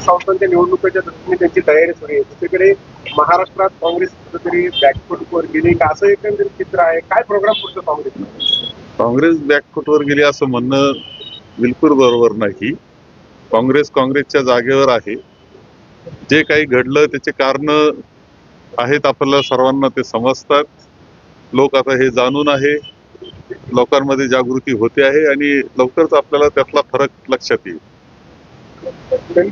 संस्थांच्या निवडणुकीच्या दृष्टीने त्यांची तयारी सुरू आहे. दुसरीकडे महाराष्ट्रात काँग्रेस कुठेतरी बॅकफुटवर गेली का? असं एकंदरीत चित्र आहे. काय प्रोग्राम पुढचं काँग्रेस? काँग्रेस बॅकफुटवर गेली असं म्हणणं बिलकुल बरोबर नाही. काँग्रेस काँग्रेसच्या जागेवर आहे. जे काही घडलं त्याचे कारण आहेत आपल्याला सर्वांना ते समजतात. लोक आता हे जाणून आहे. लोकांमध्ये जागृती होते आहे आणि लवकरच आपल्याला त्यातला फरक लक्षात येईल. पण,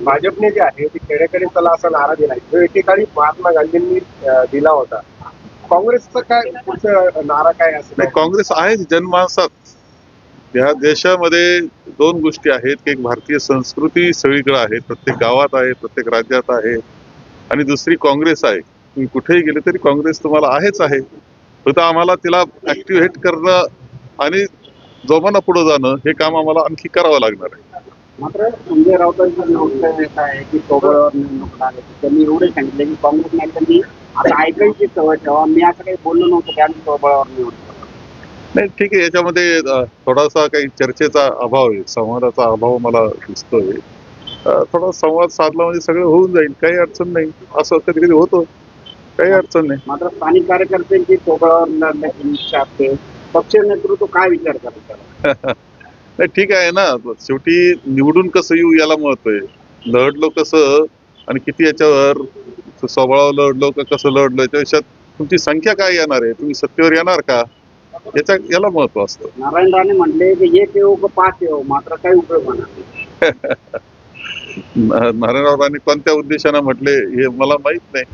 भाजपने जे आहे ते खेड्याकडे चला असा नारा दिला जो एकेकाळी महात्मा गांधींनी दिला होता. काँग्रेसचा काय पुढचं नारा काय असेल नाही काँग्रेस आहे जनमानसात. या देशामध्ये दोन गोष्टी आहेत की एक भारतीय संस्कृती सगळीकडे आहे प्रत्येक गावात आहे प्रत्येक राज्यात आहे आणि दुसरी काँग्रेस आहे. तुम्ही कुठेही गेले तरी काँग्रेस तुम्हाला आहेच आहे. फक्त आम्हाला तिला ऍक्टिव्हेट करणं आणि जोमाना पुढे जाणं हे काम आम्हाला आणखी करावं लागणार आहे. मात्र संजय राऊतांची गोष्ट एक आहे की सोबळावर निवडणूक आले त्यांनी एवढे सांगितले की काँग्रेस नायकांनी आता ऐकायची सवय ठेवा मी असं काही बोललो नव्हतं की आम्ही सोबळावर निवडणूक नाही ठीक आहे याच्यामध्ये थोडासा काही चर्चेचा अभाव आहे संवादाचा अभाव मला दिसतोय. थोडा संवाद साधला म्हणजे सगळं होऊन जाईल काही अडचण नाही असं कधी कधी होतं काही अडचण नाही. मात्र स्थानिक कार्यकर्त्यांची सोबळावर लढण्याची इच्छा असते पक्ष नेतृत्व काय विचार करतात? नाही ठीक आहे ना. शेवटी निवडून कसं येऊ याला महत्त्व आहे. लढलो कसं आणि किती याच्यावर स्वभाव लढलो का कसं लढलो याच्यापेक्षा तुमची संख्या काय येणार आहे? तुम्ही सत्तेवर येणार का? याच्या याला महत्त्व असतं. नारायण राणे म्हणले की एक येऊ का पाच येऊ? मात्र काही उपयोग होणार नारायणराव राणे कोणत्या उद्देशानं म्हटले हे मला माहीत नाही.